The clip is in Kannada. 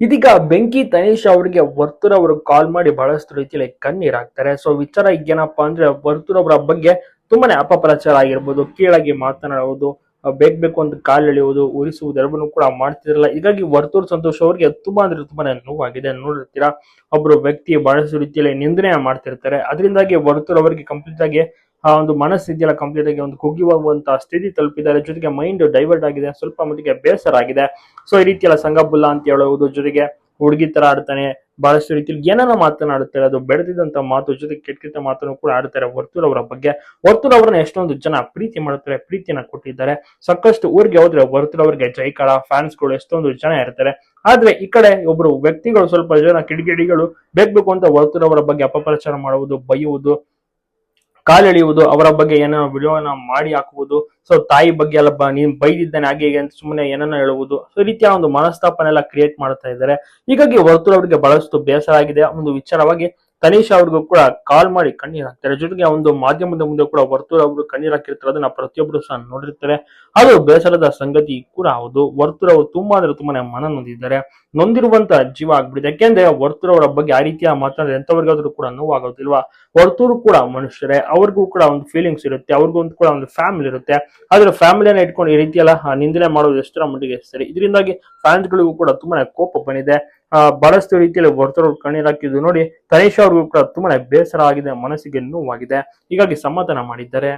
ಇದೀಗ ಬೆಂಕಿ ತನೇಶ್ ಅವರಿಗೆ ವರ್ತೂರ್ ಅವರು ಕಾಲ್ ಮಾಡಿ ಬಹಳಷ್ಟು ರೀತಿಯಲ್ಲಿ ಕಣ್ಣೀರಾಗ್ತಾರೆ ಸೊ ವಿಚಾರ ಏನಪ್ಪಾ ಅಂದ್ರೆ ವರ್ತೂರ್ ಅವರ ಬಗ್ಗೆ ತುಂಬಾನೇ ಅಪಪ್ರಚಾರ ಆಗಿರ್ಬೋದು, ಕೀಳಾಗಿ ಮಾತನಾಡುವುದು ಬೇಕು ಅಂತ ಕಾಲ್ ಎಳೆಯುವುದು ಉರಿಸುವುದು ಎಲ್ಲವನ್ನೂ ಕೂಡ ಮಾಡ್ತಿರಲ್ಲ ಹೀಗಾಗಿ ವರ್ತೂರ್ ಸಂತೋಷ್ ಅವರಿಗೆ ತುಂಬಾ ಅಂದ್ರೆ ತುಂಬಾನೇ ನೋವಾಗಿದೆ. ನೋಡಿರ್ತೀರಾ ಒಬ್ರು ವ್ಯಕ್ತಿ ಬಹಳಷ್ಟು ರೀತಿಯಲ್ಲಿ ನಿಂದನೆ ಮಾಡ್ತಿರ್ತಾರೆ. ಅದರಿಂದಾಗಿ ವರ್ತೂರ್ ಅವರಿಗೆ ಕಂಪ್ಲೀಟ್ ಆಗಿ ಆ ಒಂದು ಮನಸ್ಥಿತಿಯೆಲ್ಲ ಕಂಪ್ಲೀಟ್ ಆಗಿ ಒಂದು ಕುಗ್ಗಿ ಹೋಗುವಂತಹ ಸ್ಥಿತಿ ತಲುಪಿದ್ದಾರೆ. ಜೊತೆಗೆ ಮೈಂಡ್ ಡೈವರ್ಟ್ ಆಗಿದೆ. ಸ್ವಲ್ಪ ಮಟ್ಟಿಗೆ ಬೇಸರ ಆಗಿದೆ. ಸೊ ಈ ರೀತಿಯಲ್ಲ ಸಂಗಬುಲ್ಲ ಅಂತ ಹೇಳುವುದು ಜೊತೆಗೆ ಹುಡುಗಿ ತರ ಆಡ್ತಾನೆ, ಬಹಳಷ್ಟು ರೀತಿಯಲ್ಲಿ ಏನನ್ನ ಮಾತನಾಡುತ್ತಾರೆ ಅದು ಬೆಳೆದಿದ್ದಂತ ಮಾತು ಜೊತೆಗೆ ಕೆಟ್ಟ ಕೆಟ್ಟ ಮಾತನ್ನು ಕೂಡ ಆಡ್ತಾರೆ. ವರ್ತೂರ್ ಅವರ ಬಗ್ಗೆ. ವರ್ತೂರ್ ಅವರನ್ನ ಎಷ್ಟೊಂದು ಜನ ಪ್ರೀತಿ ಮಾಡುತ್ತಾರೆ ಪ್ರೀತಿಯನ್ನ ಕೊಟ್ಟಿದ್ದಾರೆ. ಸಾಕಷ್ಟು ಊರಿಗೆ ಹೋದ್ರೆ ವರ್ತೂರ್ ಅವರಿಗೆ ಜೈಕಾರ ಫ್ಯಾನ್ಸ್ಗಳು ಎಷ್ಟೊಂದು ಜನ ಇರ್ತಾರೆ. ಆದ್ರೆ ಈ ಕಡೆ ಒಬ್ರು ವ್ಯಕ್ತಿಗಳು ಸ್ವಲ್ಪ ಜನ ಕಿಡಿಗೇಡಿಗಳು ಬೇಕು ಅಂತ ವರ್ತೂರ್ ಅವರ ಬಗ್ಗೆ ಅಪಪ್ರಚಾರ ಮಾಡುವುದು, ಬೈಯುವುದು ಕಾಲೆಳೆಯುವುದು, ಅವರ ಬಗ್ಗೆ ಏನೋ ವಿಡಿಯೋನ ಮಾಡಿ ಹಾಕುವುದು. ಸೊ ತಾಯಿ ಬಗ್ಗೆ ಎಲ್ಲ ನೀನ್ ಬೈದಿದ್ದಾನೆ ಹಾಗೆ ಹೀಗೆ ಅಂತ ಸುಮ್ಮನೆ ಏನನ್ನ ಹೇಳುವುದು. ಸೊ ರೀತಿಯ ಒಂದು ಮನಸ್ತಾಪನೆಲ್ಲ ಕ್ರಿಯೇಟ್ ಮಾಡ್ತಾ ಇದ್ದಾರೆ. ಹೀಗಾಗಿ ವರ್ತುಲ ಅವರಿಗೆ ಬಹಳಷ್ಟು ಬೇಸರ ಆಗಿದೆ. ಒಂದು ವಿಚಾರವಾಗಿ ತನೀಶ್ ಅವ್ರಿಗೂ ಕೂಡ ಕಾಲ್ ಮಾಡಿ ಕಣ್ಣೀರ್ ಹಾಕ್ತಾರೆ. ಜೊತೆಗೆ ಒಂದು ಮಾಧ್ಯಮದ ಮುಂದೆ ಕೂಡ ವರ್ತೂರ್ ಅವರು ಕಣ್ಣೀರ್ ಹಾಕಿರ್ತಾರೆ ಅದನ್ನ ಪ್ರತಿಯೊಬ್ಬರು ಸಹ ನೋಡಿರ್ತಾರೆ. ಅದು ಬೇಸರದ ಸಂಗತಿ ಕೂಡ ಹೌದು. ವರ್ತೂರ್ ಅವರು ತುಂಬಾ ಅಂದ್ರೆ ತುಂಬಾನೇ ಮನ ನೊಂದಿದ್ದಾರೆ. ನೊಂದಿರುವಂತ ಜೀವ ಆಗ್ಬಿಡಿದೆ ಯಾಕೆಂದ್ರೆ ವರ್ತೂರ್ ಅವರ ಬಗ್ಗೆ ಆ ರೀತಿಯ ಮಾತನಾಡಿದ್ರೆ ಎಂತವರಿಗಾದ್ರೂ ಕೂಡ ನೋವಾಗೋದಿಲ್ವಾ? ವರ್ತೂರು ಕೂಡ ಮನುಷ್ಯರೇ. ಅವ್ರಿಗೂ ಕೂಡ ಒಂದು ಫೀಲಿಂಗ್ಸ್ ಇರುತ್ತೆ. ಅವ್ರಿಗೂ ಕೂಡ ಒಂದು ಫ್ಯಾಮಿಲಿ ಇರುತ್ತೆ. ಆದ್ರೆ ಫ್ಯಾಮಿಲಿಯನ್ನ ಇಟ್ಕೊಂಡು ಈ ರೀತಿ ಎಲ್ಲ ನಿಂದನೆ ಮಾಡೋದು ಎಷ್ಟರ ಮಟ್ಟಿಗೆ ಸರಿ? ಇದರಿಂದಾಗಿ ಫ್ಯಾನ್ಸ್ಗಳಿಗೂ ಕೂಡ ತುಂಬಾನೇ ಕೋಪ ಬಂದಿದೆ. ಬಹಳಷ್ಟು ರೀತಿಯಲ್ಲಿ ವರ್ತೂರು ಕಣ್ಣೀರಾಕಿದ್ದು ನೋಡಿ ತನೀಶ್ ಅವ್ರಿಗೂ ಕೂಡ ತುಂಬಾನೇ ಬೇಸರ ಆಗಿದೆ, ಮನಸ್ಸಿಗೆ ನೋವಾಗಿದೆ. ಹೀಗಾಗಿ ಸಮಾಧಾನ ಮಾಡಿದ್ದಾರೆ.